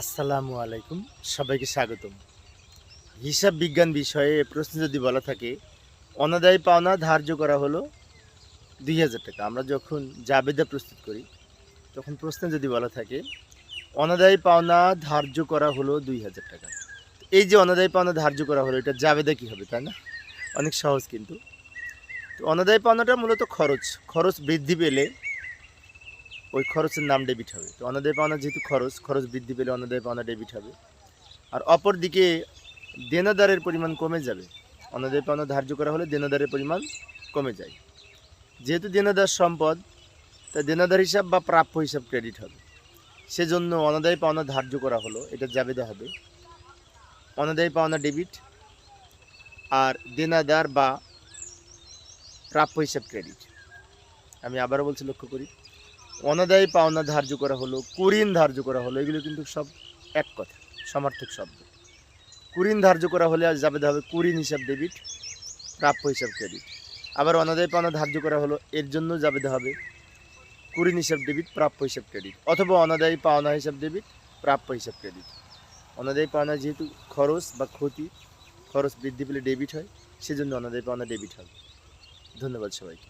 আসসালামু আলাইকুম, সবাইকে স্বাগতম। হিসাব বিজ্ঞান বিষয়ে প্রশ্ন যদি বলা থাকে, অনাদায়ী পাওনা ধার্য করা হলো দুই হাজার টাকা। আমরা যখন জাবেদা প্রস্তুত করি, তখন প্রশ্নে যদি বলা থাকে, অনাদায়ী পাওনা ধার্য করা হলো দুই হাজার টাকা। এই যে অনাদায়ী পাওনা ধার্য করা হলো, এটা জাবেদা কী হবে, তাই না? অনেক সহজ কিন্তু। তো অনাদায়ী পাওনাটা মূলত খরচ। খরচ বৃদ্ধি পেলে ওই খরচের নাম ডেবিট হবে। তো অনাদায় পাওনা যেহেতু খরচ খরচ বৃদ্ধি পেলে অনাদায় পাওনা ডেবিট হবে। আর অপর দিকে দেনাদারের পরিমাণ কমে যাবে। অনাদায় পাওনা ধার্য করা হলে দেনাদারের পরিমাণ কমে যায়। যেহেতু দেনাদার সম্পদ তা দেনাদার হিসাব বা প্রাপ্য হিসাব ক্রেডিট হবে। সেজন্য অনাদায় পাওনা ধার্য করা হলো, এটা জাবেদা হবে। অনাদায় পাওনা ডেবিট আর দেনাদার বা প্রাপ্য হিসাব ক্রেডিট আমি আবারও বলছি, লক্ষ্য করি। অনাদায়ী পাওনা ধার্য করা হলো, কুরিন ধার্য করা হলো, এগুলো কিন্তু সব এক কথা, সমার্থক শব্দ। কুরিন ধার্য করা হলে আজ যাবে হবে কুরিন হিসাব ডেবিট প্রাপ্য হিসাব ক্রেডিট আবার অনাদায়ী পাওনা ধার্য করা হলো, এর জন্য যাবে হবে কুরিন হিসাব ডেবিট প্রাপ্য হিসাব ক্রেডিট অথবা অনাদায়ী পাওনা হিসাব ডেবিট প্রাপ্য হিসাব ক্রেডিট অনাদায়ী পাওনা যেহেতু খরচ বা ক্ষতি, খরচ বৃদ্ধি পেলে ডেবিট হয়, সেজন্য অনাদায়ী পাওনা ডেবিট হবে। ধন্যবাদ সবাইকে।